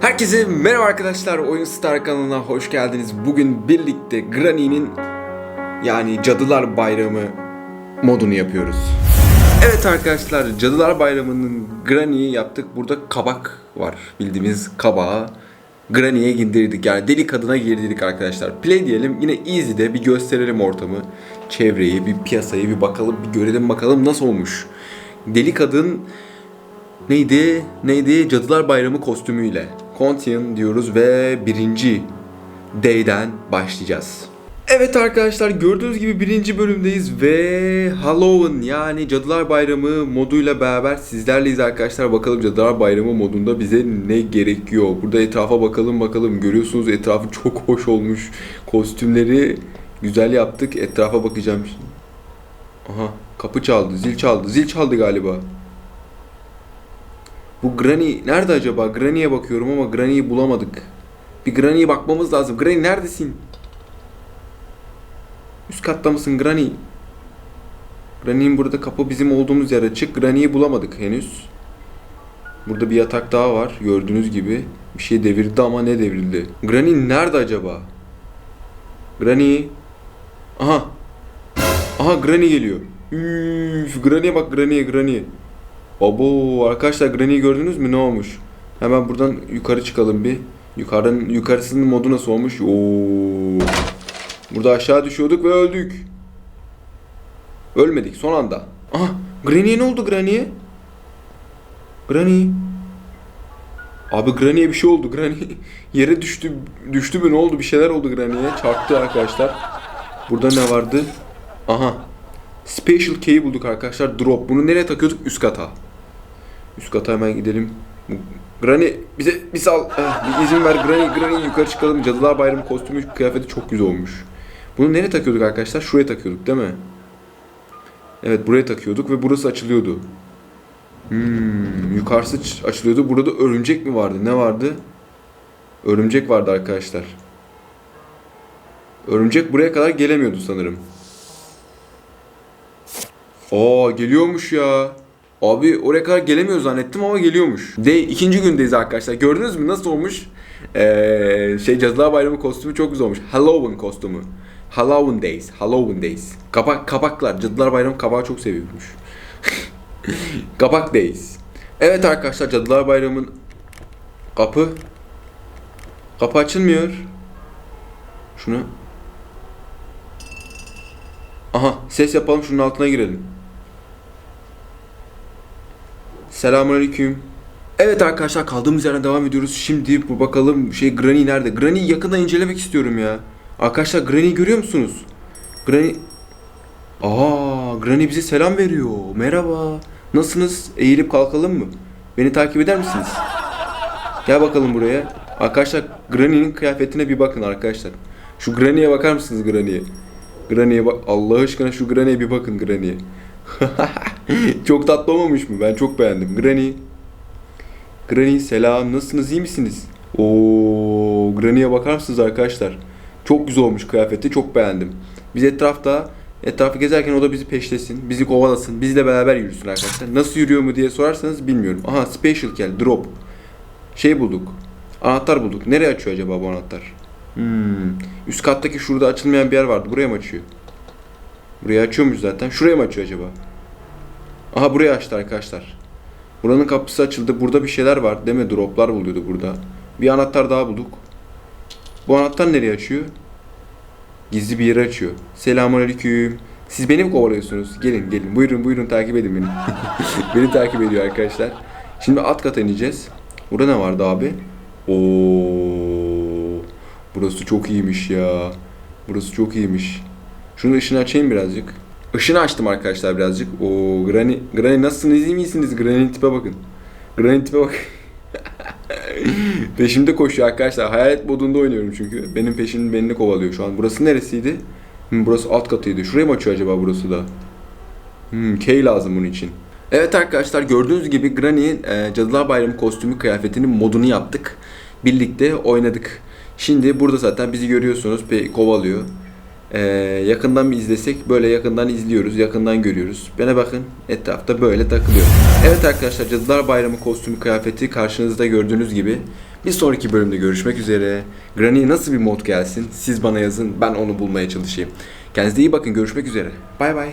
Herkese merhaba arkadaşlar. Oyun Star kanalına hoş geldiniz. Bugün birlikte Granny'nin yani Cadılar Bayramı modunu yapıyoruz. Evet arkadaşlar, Cadılar Bayramı'nın Granny'yi yaptık. Burada kabak var. Bildiğimiz kabağı Granny'ye girdirdik. Yani deli kadına girdirdik arkadaşlar. Play diyelim. Yine easy'de bir gösterelim ortamı. Çevreyi, bir piyasayı bir bakalım, bir görelim bakalım nasıl olmuş. Deli kadın neydi? Neydi? Cadılar Bayramı kostümüyle. Continue diyoruz ve birinci day'den başlayacağız. Evet arkadaşlar gördüğünüz gibi birinci bölümdeyiz ve Halloween yani Cadılar Bayramı moduyla beraber sizlerleyiz arkadaşlar. Bakalım Cadılar Bayramı modunda bize ne gerekiyor? Burada etrafa bakalım bakalım. Görüyorsunuz etrafı çok hoş olmuş. Kostümleri güzel yaptık. Etrafa bakacağım şimdi. Aha kapı çaldı, zil çaldı. Zil çaldı galiba. Bu Granny nerede acaba? Granny'e bakıyorum ama Granny'yi bulamadık. Bir Granny'ye bakmamız lazım. Granny neredesin? Üst katta mısın Granny? Granny'nin burada kapı bizim olduğumuz yer açık. Granny'yi bulamadık henüz. Burada bir yatak daha var gördüğünüz gibi. Bir şey devirdi ama ne devrildi? Granny nerede acaba? Granny. Aha. Aha Granny geliyor. Üf, Granny'e bak Granny'e Granny'e. Abo arkadaşlar Granny'yi gördünüz mü ne olmuş? Hemen buradan yukarı çıkalım bir. Yukarının yukarısının modu nasıl olmuş? Oo. Burada aşağı düşüyorduk ve öldük. Ölmedik son anda. Aha Granny'e ne oldu Granny'e? Granny. Abi Granny'e bir şey oldu. Granny yere düştü. Düştü mü ne oldu? Bir şeyler oldu Granny'e. Çarptı arkadaşlar. Burada ne vardı? Aha. Special key'i bulduk arkadaşlar. Drop. Bunu nereye takıyorduk? Üst kata. Üst kata hemen gidelim. Granny bize bir sal. Eh, bir izin ver Granny. Granny yukarı çıkalım. Cadılar Bayramı kostümü kıyafeti çok güzel olmuş. Bunu nereye takıyorduk arkadaşlar? Şuraya takıyorduk değil mi? Evet buraya takıyorduk ve burası açılıyordu. Hmm, yukarısı açılıyordu. Burada örümcek mi vardı? Ne vardı? Örümcek vardı arkadaşlar. Örümcek buraya kadar gelemiyordu sanırım. Aa geliyormuş ya. Abi oraya kadar gelemiyor zannettim ama geliyormuş. De ikinci gündeyiz arkadaşlar. Gördünüz mü nasıl olmuş? Ee, şey Cadılar Bayramı kostümü çok güzel olmuş. Halloween kostümü. Halloween Days. Halloween Days. Kapak, kabaklar. Cadılar Bayramı kabağı çok seviyormuş. Kabak Days. Evet arkadaşlar Cadılar Bayramı'nın kapı kapı açılmıyor. Şunu Aha ses yapalım şunun altına girelim. Selamünaleyküm. Evet arkadaşlar kaldığımız yerden devam ediyoruz. Şimdi bu bakalım şey Granny nerede? Granny yakından incelemek istiyorum ya. Arkadaşlar Granny görüyor musunuz? Granny Aa, Granny bize selam veriyor. Merhaba. Nasılsınız? Eğilip kalkalım mı? Beni takip eder misiniz? Gel bakalım buraya. Arkadaşlar Granny'nin kıyafetine bir bakın arkadaşlar. Şu Granny'e bakar mısınız Granny'e? Granny'e bak. Allah aşkına şu Granny'e bir bakın Granny'e. çok tatlı olmamış mı? Ben çok beğendim. Granny. Granny selam. Nasılsınız? iyi misiniz? Oo, Granny'e bakar mısınız arkadaşlar? Çok güzel olmuş kıyafeti. Çok beğendim. Biz etrafta etrafı gezerken o da bizi peşlesin. Bizi kovalasın. Bizle beraber yürüsün arkadaşlar. Nasıl yürüyor mu diye sorarsanız bilmiyorum. Aha special gel. Drop. Şey bulduk. Anahtar bulduk. Nereye açıyor acaba bu anahtar? Hmm. Üst kattaki şurada açılmayan bir yer vardı. Buraya mı açıyor? Buraya açıyormuş zaten. Şuraya mı açıyor acaba? Aha buraya açtı arkadaşlar. Buranın kapısı açıldı. Burada bir şeyler var. Değil mi? Droplar buluyordu burada. Bir anahtar daha bulduk. Bu anahtar nereye açıyor? Gizli bir yere açıyor. Selamünaleyküm. Siz beni mi kovalıyorsunuz? Gelin gelin. Buyurun buyurun takip edin beni. beni takip ediyor arkadaşlar. Şimdi alt kata ineceğiz. Burada ne vardı abi? Oo. Burası çok iyiymiş ya. Burası çok iyiymiş. Şunun ışını açayım birazcık. Işını açtım arkadaşlar birazcık. Oo Granny, Granny nasılsınız iyi misiniz? Granny tipe bakın. Granny tipe bak. Peşimde koşuyor arkadaşlar. Hayalet modunda oynuyorum çünkü. Benim peşimde beni kovalıyor şu an. Burası neresiydi? Hmm, burası alt katıydı. Şuraya mı açıyor acaba burası da? Hmm, K lazım bunun için. Evet arkadaşlar gördüğünüz gibi Granny'in e, Cadılar Bayramı kostümü kıyafetinin modunu yaptık. Birlikte oynadık. Şimdi burada zaten bizi görüyorsunuz. Kovalıyor. E, yakından bir izlesek böyle yakından izliyoruz. Yakından görüyoruz. Bana bakın etrafta böyle takılıyor. Evet arkadaşlar Cadılar Bayramı kostümü kıyafeti karşınızda gördüğünüz gibi Bir sonraki bölümde görüşmek üzere. Granny nasıl bir mod gelsin siz bana yazın ben onu bulmaya çalışayım. Kendinize iyi bakın görüşmek üzere. Bay bay.